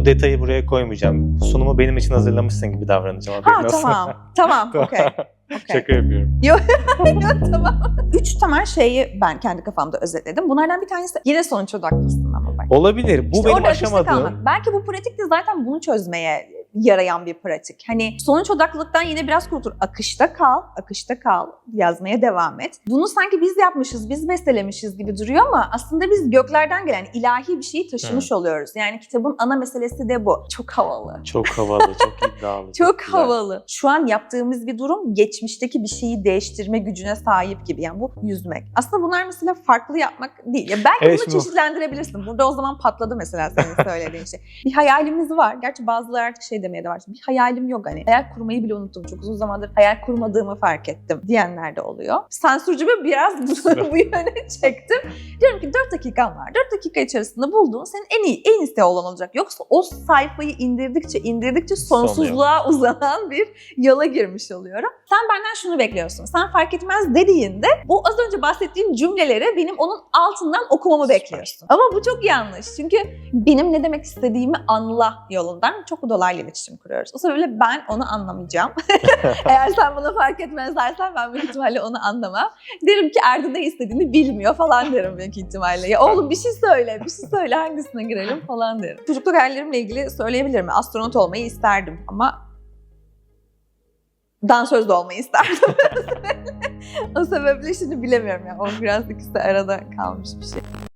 bu detayı buraya koymayacağım. Sunumu benim için hazırlamışsın gibi davranacağım. Ha olsun. tamam. Tamam. Okey. Okey. Şaka yapıyorum. tamam. Üç temel şeyi ben kendi kafamda özetledim. Bunlardan bir tanesi yine sonuç odaklısın ama bak. Olabilir. Bu İşte benim aşamadığım. Belki bu pratik de zaten bunu çözmeye yarayan bir pratik. Hani sonuç odaklılıktan yine biraz kurtul. Akışta kal, akışta kal, yazmaya devam et. Bunu sanki biz yapmışız, biz bestelemişiz gibi duruyor ama aslında biz göklerden gelen ilahi bir şeyi taşımış oluyoruz. Yani kitabın ana meselesi de bu. Çok havalı. Çok havalı, çok iddialı. Çok güzel. havalı. Şu an yaptığımız bir durum geçmişteki bir şeyi değiştirme gücüne sahip gibi. Yani bu yüzmek. Aslında bunlar mesela farklı yapmak değil. Ya belki Evet, bunu çeşitlendirebilirsin. Burada o zaman patladı mesela senin söylediğin şey. Bir hayalimiz var. Gerçi bazıları artık şey demeye de var. Bir hayalim yok hani. Hayal kurmayı bile unuttum. Çok uzun zamandır hayal kurmadığımı fark ettim diyenler de oluyor. Sansürcümü biraz bu, yöne çektim. Diyorum ki 4 dakikan var. 4 dakika içerisinde bulduğun senin en iyi, en iyisi olan olacak. Yoksa o sayfayı indirdikçe indirdikçe sonsuzluğa uzanan bir yola girmiş oluyorum. Sen benden şunu bekliyorsun. Sen fark etmez dediğinde bu az önce bahsettiğim cümleleri benim onun altından okumamı bekliyorsun. Ama bu çok yanlış. Çünkü benim ne demek istediğimi anla yolundan çok dolaylı iletişim kuruyoruz. O sebeple ben onu anlamayacağım. Eğer sen bana fark etmez dersen ben büyük ihtimalle onu anlamam. Derim ki Erdi ne istediğini bilmiyor falan derim büyük ihtimalle. Ya oğlum bir şey söyle, bir şey söyle hangisine girelim falan derim. Çocukluk hayallerimle ilgili söyleyebilirim. Astronot olmayı isterdim ama dansöz de olmayı isterdim. o sebeple şimdi bilemiyorum ya. O biraz ikisi arada kalmış bir şey.